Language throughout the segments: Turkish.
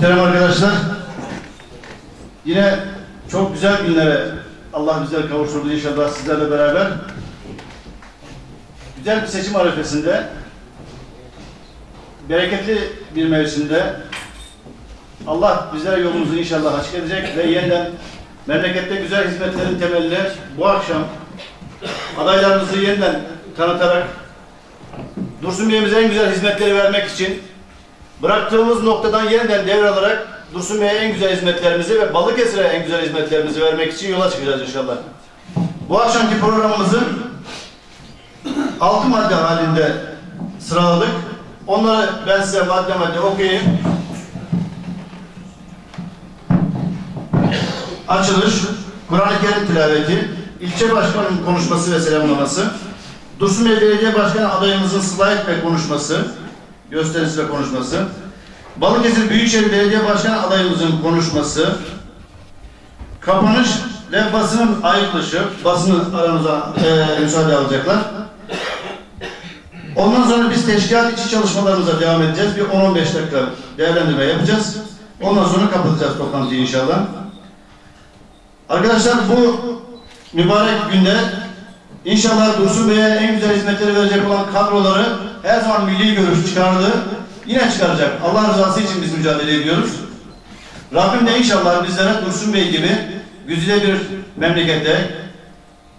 Muhterem arkadaşlar, yine çok güzel günlere Allah bizleri kavuşturdu inşallah sizlerle beraber. Güzel bir seçim arifesinde, bereketli bir mevsimde Allah bizlere yolumuzu inşallah açık edecek ve yeniden memlekette güzel hizmetlerin temelini bu akşam adaylarımızı yeniden tanıtarak Dursun Bey'imize en güzel hizmetleri vermek için bıraktığımız noktadan yeniden devralarak Dursun Bey'e en güzel hizmetlerimizi ve Balıkesir'e en güzel hizmetlerimizi vermek için yola çıkacağız inşallah. Bu akşamki programımızı altı madde halinde sıraladık. Onları ben size madde madde okuyayım. Açılış, Kur'an-ı Kerim tilaveti, ilçe başkanının konuşması ve selamlaması, Dursun Bey Belediye Başkanı adayımızın slide ve konuşması, gösterisi ve konuşması, Balıkesir Büyükşehir Belediye Başkanı adayımızın konuşması, kapanış ve basının ayrılışı, basını aramıza e, müsaade alacaklar. Ondan sonra biz teşkilat içi çalışmalarımıza devam edeceğiz. Bir 10-15 dakika değerlendirme yapacağız. Ondan sonra kapatacağız toplantıyı inşallah. Arkadaşlar bu mübarek günde inşallah Dursun Bey'e en güzel hizmetleri verecek olan kadroları her zaman milli görüş çıkardı. Yine çıkaracak. Allah rızası için biz mücadele ediyoruz. Rabbim de inşallah bizlere Dursun Bey gibi güzide bir memlekette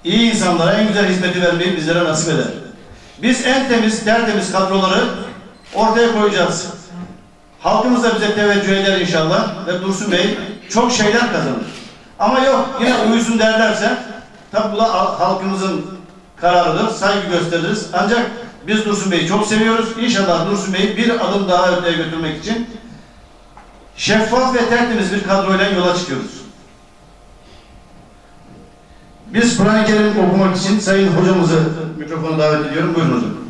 iyi insanlara en güzel hizmeti vermeyi bizlere nasip eder. Biz en temiz, tertemiz kadroları ortaya koyacağız. Halkımız da bize teveccüh eder inşallah ve Dursun Bey çok şeyler kazanır. Ama yok yine uyusun derlerse tabi bu da halkımızın kararıdır, saygı gösteririz. Ancak biz Dursun Bey'i çok seviyoruz. İnşallah Dursun Bey'i bir adım daha öteye götürmek için şeffaf ve tertemiz bir kadroyla yola çıkıyoruz. Biz Kur'an-ı Kerim okumak için Sayın Hocamızı mikrofona davet ediyorum. Buyurun hocam.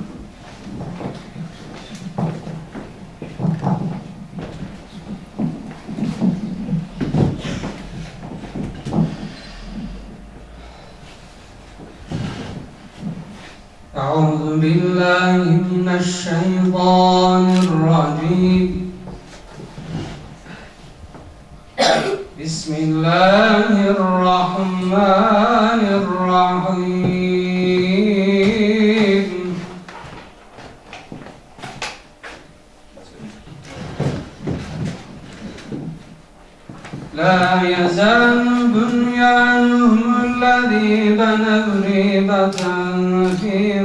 الشيطان الرجيم. بسم الله الرحمن الرحيم. لا يزال بنيانهم الذي بنوا ريبة في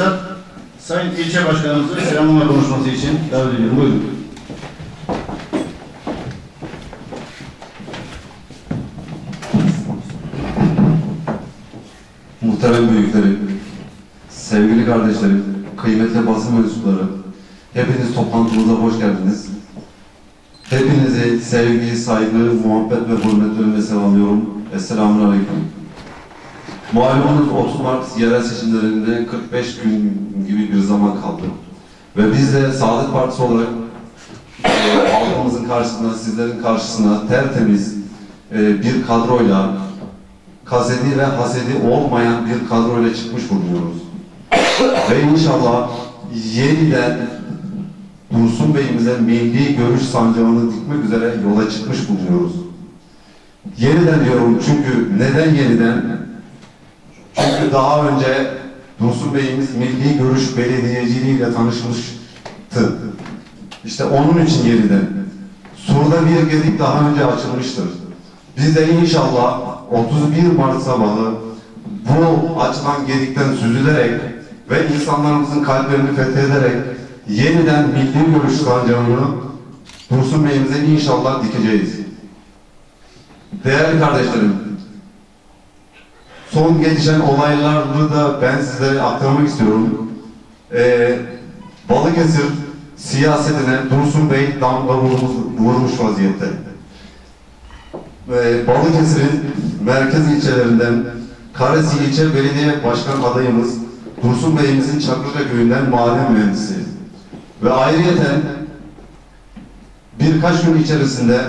arkadaşlar, Sayın İlçe Başkanımızı selamlama konuşması için davet ediyorum. Buyurun. Muhterem büyüklerim, sevgili kardeşlerim, kıymetli basın mensupları, hepiniz toplantımıza hoş geldiniz. Hepinizi sevgi, saygı, muhabbet ve hürmetlerimle selamlıyorum. Esselamun Aleyküm. Malumunuz 30 Mart yerel seçimlerinde 45 gün gibi bir zaman kaldı. Ve biz de Saadet Partisi olarak e, halkımızın karşısına, sizlerin karşısına tertemiz e, bir kadroyla kasedi ve hasedi olmayan bir kadroyla çıkmış bulunuyoruz. ve inşallah yeniden Dursun Bey'imize milli görüş sancağını dikmek üzere yola çıkmış bulunuyoruz. Yeniden diyorum çünkü neden yeniden? Çünkü daha önce Dursun Bey'imiz milli görüş belediyeciliğiyle tanışmıştı. İşte onun için yeniden. Surda bir gedik daha önce açılmıştır. Biz de inşallah 31 Mart sabahı bu açılan gedikten süzülerek ve insanlarımızın kalplerini fethederek yeniden milli görüş sancağını Dursun Bey'imize inşallah dikeceğiz. Değerli kardeşlerim, son gelişen olayları da ben sizlere aktarmak istiyorum. Ee, Balıkesir siyasetine Dursun Bey damga vurmuş, vurmuş vaziyette. Ee, Balıkesir'in merkez ilçelerinden Karesi ilçe belediye başkan adayımız Dursun Bey'imizin Çakırca köyünden maden mühendisi. Ve ayrıyeten birkaç gün içerisinde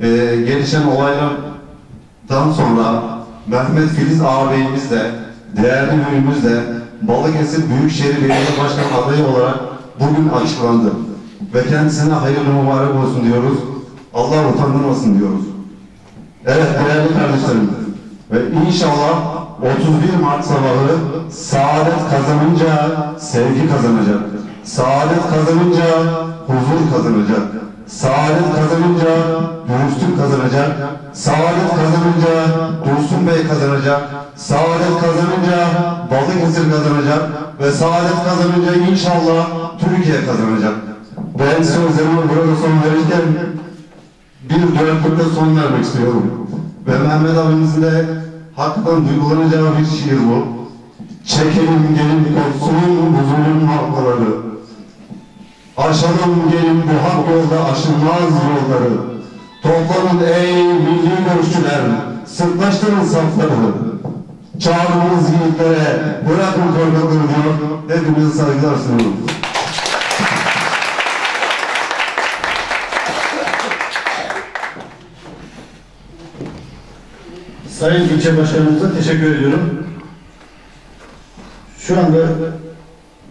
e, gelişen olaylardan sonra Mehmet Filiz ağabeyimiz de, değerli büyüğümüz de Balıkesir Büyükşehir Belediye Başkanı adayı olarak bugün açıklandı. Ve kendisine hayırlı mübarek olsun diyoruz. Allah utandırmasın diyoruz. Evet değerli kardeşlerim. Ve inşallah 31 Mart sabahı saadet kazanınca sevgi kazanacak. Saadet kazanınca huzur kazanacak. Saadet kazanınca dürüstlük kazanacak. Saadet kazanınca Dursun Bey kazanacak. Saadet kazanınca Balıkesir kazanacak. Ve saadet kazanınca inşallah Türkiye kazanacak. Ben sözlerime burada son verirken bir dörtlükte son vermek istiyorum. Ve Mehmet abimizin de hakikaten duygulanacağı bir şiir bu. Çekelim gelin kopsun huzurun halkaları. Aşalım gelin bu hak yolda aşılmaz yolları. Toplanın ey milli görüşçüler, sırtlaştırın safları. Çağrımız yiğitlere, bırakın korkakları diyor. Hepinize saygılar sunuyorum. Sayın ilçe başkanımıza teşekkür ediyorum. Şu anda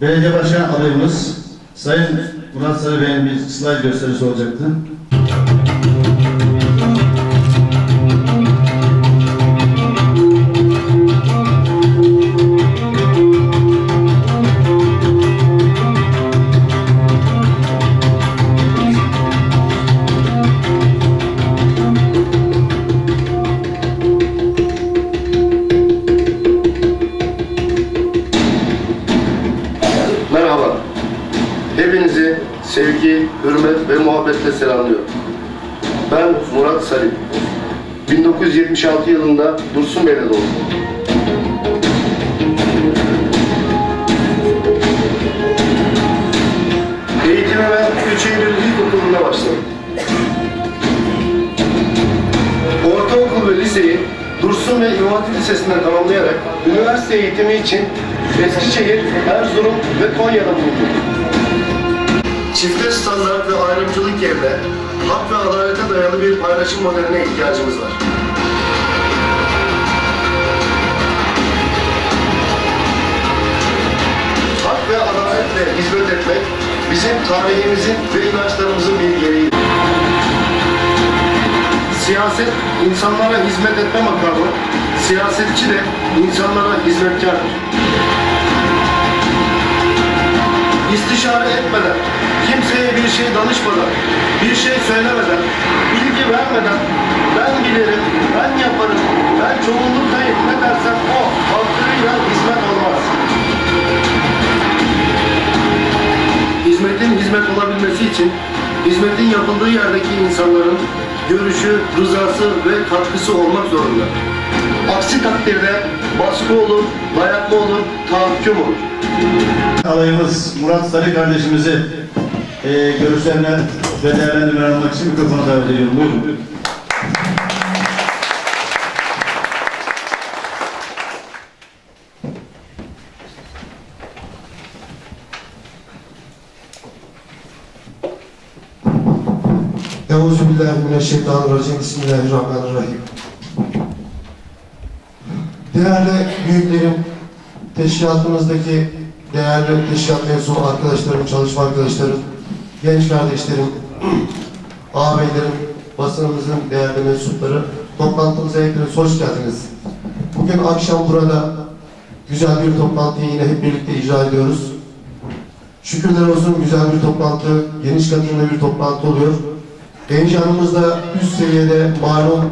belediye başkan adayımız Sayın Murat Sarı Bey'in bir slide gösterisi olacaktı. Hepinizi sevgi, hürmet ve muhabbetle selamlıyorum. Ben Murat Salim. 1976 yılında Dursunbey'de doğdum. Eğitimime 3 Eylül İlkokulu'nda başladım. Ortaokul ve liseyi Dursun ve İmam Hatip Lisesi'nden tamamlayarak üniversite eğitimi için Eskişehir, Erzurum ve Konya'da bulundum. Çifte standart ve ayrımcılık yerine hak ve adalete dayalı bir paylaşım modeline ihtiyacımız var. Hak ve adaletle hizmet etmek bizim tarihimizin ve inançlarımızın bir gereği. Siyaset insanlara hizmet etme makamı, siyasetçi de insanlara hizmetkardır. İstişare etmeden, kimseye bir şey danışmadan, bir şey söylemeden, bilgi vermeden ben bilirim, ben yaparım, ben çoğunluktayım ne dersem o hakkıyla hizmet olmaz. Hizmetin hizmet olabilmesi için hizmetin yapıldığı yerdeki insanların görüşü, rızası ve katkısı olmak zorunda. Aksi takdirde baskı olur, dayatma olur, tahakküm olur. Adayımız Murat Sarı kardeşimizi e, görüşlerine ve değerlendirmelerine almak için mikrofona davet ediyorum. Buyurun. Euzubillahimineşşeytanirracim. Bismillahirrahmanirrahim. Değerli büyüklerim, teşkilatımızdaki değerli teşkilat mensubu arkadaşlarım, çalışma arkadaşlarım, genç kardeşlerim, ağabeylerim, basınımızın değerli mensupları, toplantımıza hepiniz hoş geldiniz. Bugün akşam burada güzel bir toplantıyı yine hep birlikte icra ediyoruz. Şükürler olsun güzel bir toplantı, geniş katılımlı bir toplantı oluyor. Heyecanımız da üst seviyede malum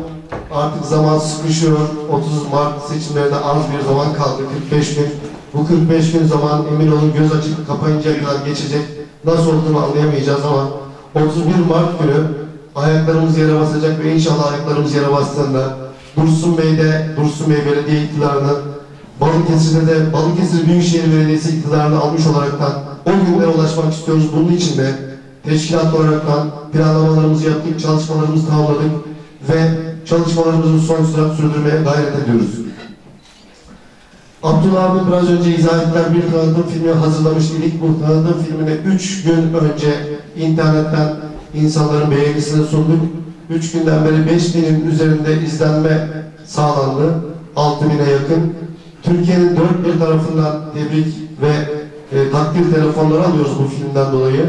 artık zaman sıkışıyor. 30 Mart seçimlerine az bir zaman kaldı, 45 gün. Bu 45 gün zaman emin olun göz açıp kapayıncaya kadar geçecek. Nasıl olduğunu anlayamayacağız ama 31 Mart günü ayaklarımız yere basacak ve inşallah ayaklarımız yere bastığında Dursun Bey'de, Dursun Bey Belediye iktidarını Balıkesir'de de Balıkesir Büyükşehir Belediyesi iktidarını almış olaraktan o günlere ulaşmak istiyoruz. Bunun için de teşkilat olaraktan planlamalarımızı yaptık, çalışmalarımızı tamamladık ve çalışmalarımızı son sürat sürdürmeye gayret ediyoruz. Abdullah abi biraz önce izah ettiler bir tanıtım filmi hazırlamış idik. Bu tanıtım filmini 3 gün önce internetten insanların beğenisine sunduk. Üç günden beri 5000'in üzerinde izlenme sağlandı. 6000'e yakın. Türkiye'nin dört bir tarafından tebrik ve e, takdir telefonları alıyoruz bu filmden dolayı.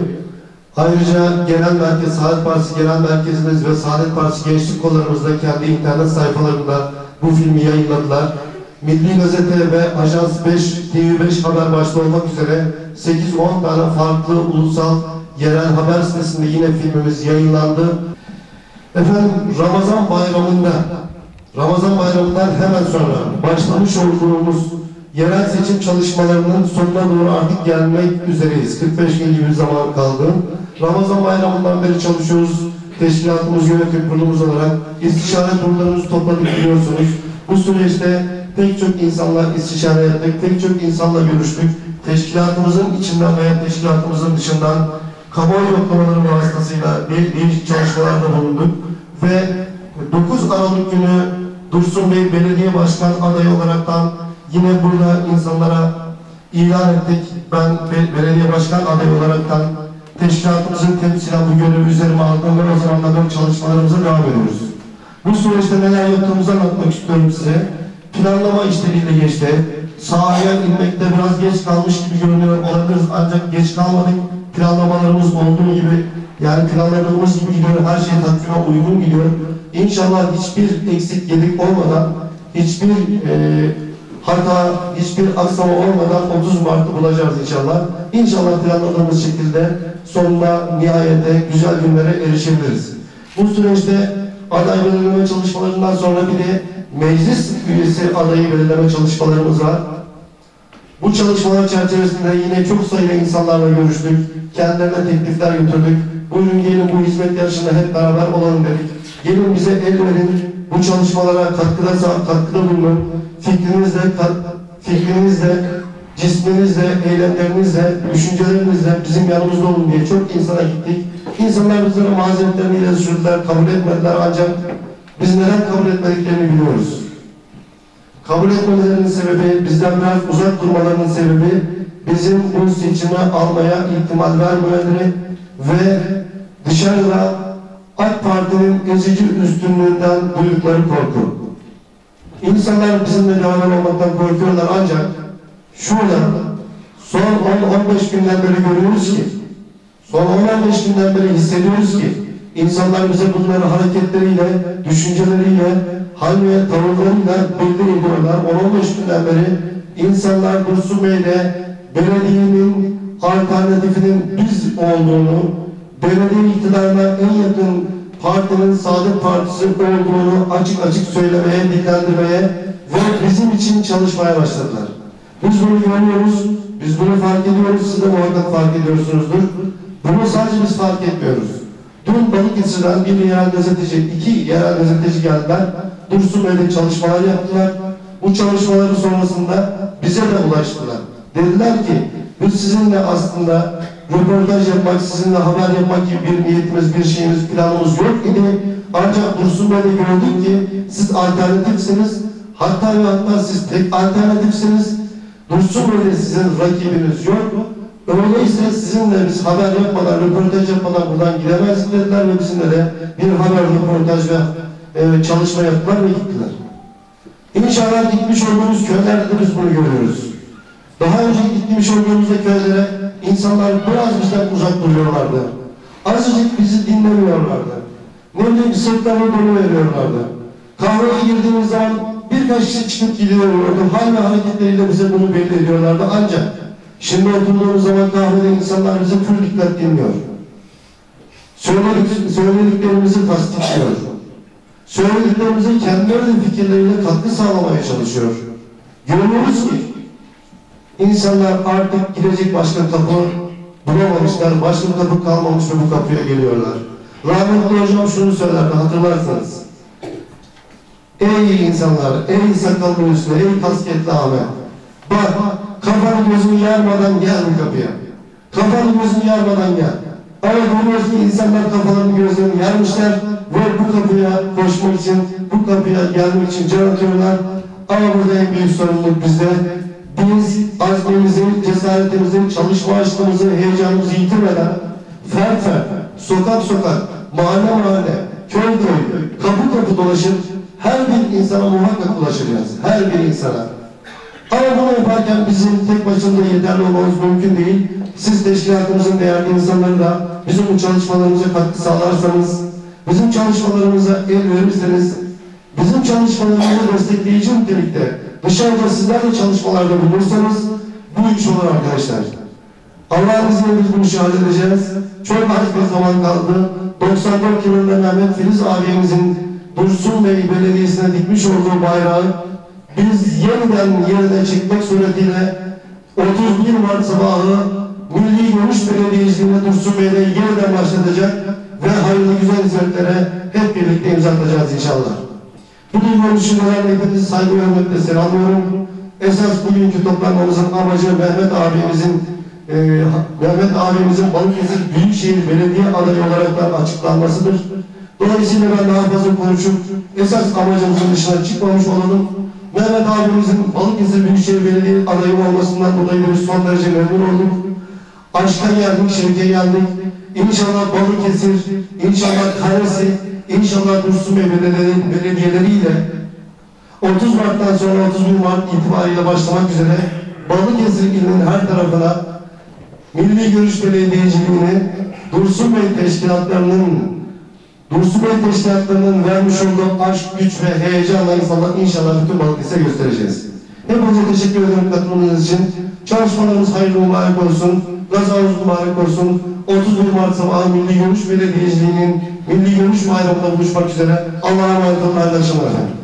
Ayrıca Genel Merkez, Saadet Partisi Genel Merkezimiz ve Saadet Partisi Gençlik Kollarımız da kendi internet sayfalarında bu filmi yayınladılar. Milli Gazete ve Ajans 5, TV5 haber başta olmak üzere 8-10 tane farklı ulusal yerel haber sitesinde yine filmimiz yayınlandı. Efendim Ramazan bayramında, Ramazan bayramından hemen sonra başlamış olduğumuz yerel seçim çalışmalarının sonuna doğru artık gelmek üzereyiz. 45 gün gibi bir zaman kaldı. Ramazan bayramından beri çalışıyoruz. Teşkilatımız, yönetim kurulumuz olarak istişare kurullarımızı topladık biliyorsunuz. Bu süreçte pek çok insanla istişare ettik, pek çok insanla görüştük. Teşkilatımızın içinden veya teşkilatımızın dışından kamuoyu yoklamaları vasıtasıyla değişik çalışmalarda bulunduk ve 9 Aralık günü Dursun Bey Belediye Başkan adayı olaraktan yine burada insanlara ilan ettik. Ben be- belediye başkan adayı olaraktan teşkilatımızın temsilen bu görevi üzerime aldım ve o zamanlardan çalışmalarımıza devam ediyoruz. Bu süreçte neler yaptığımızı anlatmak istiyorum size. Planlama işleriyle geçti. Sahaya inmekte biraz geç kalmış gibi görünüyor olabiliriz ancak geç kalmadık. Planlamalarımız olduğu gibi yani planladığımız gibi gidiyor. Her şey takvime uygun gidiyor. İnşallah hiçbir eksik gedik olmadan, hiçbir e, hata, hiçbir aksama olmadan 30 Mart'ı bulacağız inşallah. İnşallah planladığımız şekilde sonunda nihayete güzel günlere erişebiliriz. Bu süreçte aday belirleme çalışmalarından sonra bir de meclis üyesi adayı belirleme çalışmalarımız var. Bu çalışmalar çerçevesinde yine çok sayıda insanlarla görüştük. Kendilerine teklifler götürdük. Buyurun gelin bu hizmet yarışında hep beraber olalım dedik. Gelin bize el verin. Bu çalışmalara katkıda, katkıda bulunun. Fikrinizle, kat- fikrinizle, cisminizle, eylemlerinizle, düşüncelerinizle bizim yanımızda olun diye çok insana gittik. İnsanlar bizlere mazeretlerini ileri sürdüler, kabul etmediler ancak biz neden kabul etmediklerini biliyoruz. Kabul etmelerinin sebebi, bizden biraz uzak durmalarının sebebi bizim bu seçimi almaya ihtimal vermemeleri ve dışarıda AK Parti'nin ezici üstünlüğünden duydukları korku. İnsanlar bizimle beraber olmaktan korkuyorlar ancak şurada son 10-15 günden beri görüyoruz ki son 10-15 günden beri hissediyoruz ki insanlar bize bunları hareketleriyle, düşünceleriyle, hal ve tavırlarıyla bildiriyorlar. 10-15 günden beri insanlar Dursun Bey'le belediyenin alternatifinin biz olduğunu, belediye iktidarına en yakın partinin Saadet Partisi olduğunu açık açık söylemeye, dillendirmeye ve bizim için çalışmaya başladılar. Biz bunu görüyoruz, biz bunu fark ediyoruz, siz de muhakkak fark ediyorsunuzdur. Bunu sadece biz fark etmiyoruz. Dün Balıkesir'den bir yerel gazeteci, iki yerel gazeteci geldiler. Dursun Bey'de çalışmalar yaptılar. Bu çalışmaların sonrasında bize de ulaştılar. Dediler ki biz sizinle aslında röportaj yapmak, sizinle haber yapmak gibi bir niyetimiz, bir şeyimiz, planımız yok idi. Ancak Dursun Bey'de gördük ki siz alternatifsiniz. Hatta ve hatta siz tek alternatifsiniz. Dursun Bey'de sizin rakibiniz yok. Öyleyse sizinle biz haber yapmadan, röportaj yapmadan buradan gidemezsin dediler ve bizimle de bir haber, röportaj ve e, çalışma yaptılar ve gittiler. İnşallah gitmiş olduğumuz köylerde de biz bunu görüyoruz. Daha önce gitmiş olduğumuz da köylere insanlar biraz bizden uzak duruyorlardı. Azıcık bizi dinlemiyorlardı. Ne bileyim sırtlarına dolu veriyorlardı. Kahveye girdiğimiz zaman birkaç kişi çıkıp gidiyorlardı. Hal hareketleriyle bize bunu belli ediyorlardı. Ancak şimdi oturduğumuz zaman kahvede insanlar bize full dikkat dinliyor. Söyledik, söylediklerimizi tasdikliyor. Söylediklerimize kendilerinin fikirleriyle katkı sağlamaya çalışıyor. Görüyoruz ki insanlar artık gidecek başka kapı bulamamışlar, başka kapı kalmamış ve bu kapıya geliyorlar. Rahmetli hocam şunu söylerdi hatırlarsanız. Ey insanlar, ey sakallı üstüne, ey kasketli Ahmet. Bak, kafanı gözünü yarmadan gel bu kapıya. Kafanı gözünü yarmadan gel. Ama görüyoruz ki insanlar kafalarını gözlerini yarmışlar ve bu kapıya koşmak için, bu kapıya gelmek için can atıyorlar. Ama burada en büyük sorumluluk bizde. Biz azmimizi, cesaretimizi, çalışma aşkımızı, heyecanımızı yitirmeden fert fert, sokak sokak, mahalle mahalle, köy köy, kapı kapı dolaşır, her bir insana muhakkak ulaşacağız. Her bir insana. Ama bunu yaparken bizim tek başımıza yeterli olmamız mümkün değil. Siz teşkilatımızın değerli insanları da bizim bu çalışmalarımıza katkı sağlarsanız, bizim çalışmalarımıza el verirseniz, bizim çalışmalarımızı destekleyici nitelikte dışarıda sizler de çalışmalarda bulursanız bu iş olur arkadaşlar. Allah'ın izniyle biz bu işi halledeceğiz. Çok az bir zaman kaldı. 94 yılında Mehmet Filiz abimizin Dursun Bey Belediyesi'ne dikmiş olduğu bayrağı biz yeniden yerine çekmek suretiyle 31 Mart sabahı Milli Görüş Belediyeciliğine Dursun Bey'de yeniden başlatacak ve hayırlı güzel hizmetlere hep birlikte imza atacağız inşallah. Bu duygu düşüncelerle hepinizi saygı ve selamlıyorum. Esas bugünkü toplanmamızın amacı Mehmet abimizin e, Mehmet abimizin Balıkesir Büyükşehir Belediye adayı olarak açıklanmasıdır. Dolayısıyla ben daha fazla konuşup esas amacımızın dışına çıkmamış olalım. Mehmet abimizin Balıkesir Büyükşehir Belediye adayı olmasından dolayı biz son derece memnun olduk. Aşka geldik, şevke geldik. İnşallah Balıkesir, inşallah Karesi, inşallah Dursun Bey belediyeleri- belediyeleriyle 30 Mart'tan sonra 31 Mart itibariyle başlamak üzere Balıkesir ilinin her tarafına Milli Görüş Belediyeciliğini Dursun Bey teşkilatlarının Dursun Bey teşkilatlarının vermiş olduğu aşk, güç ve heyecanla inşallah, inşallah bütün Balıkesir'e göstereceğiz. Hepinize teşekkür ederim katılımınız için. Çalışmalarımız hayırlı mübarek olsun. Gazamız mübarek olsun. 31 Mart sabahı Milli Görüş Belediyeciliğinin Milli Görüş Bayramı'nda buluşmak üzere. Allah'a emanet olun. Hayırlı akşamlar efendim.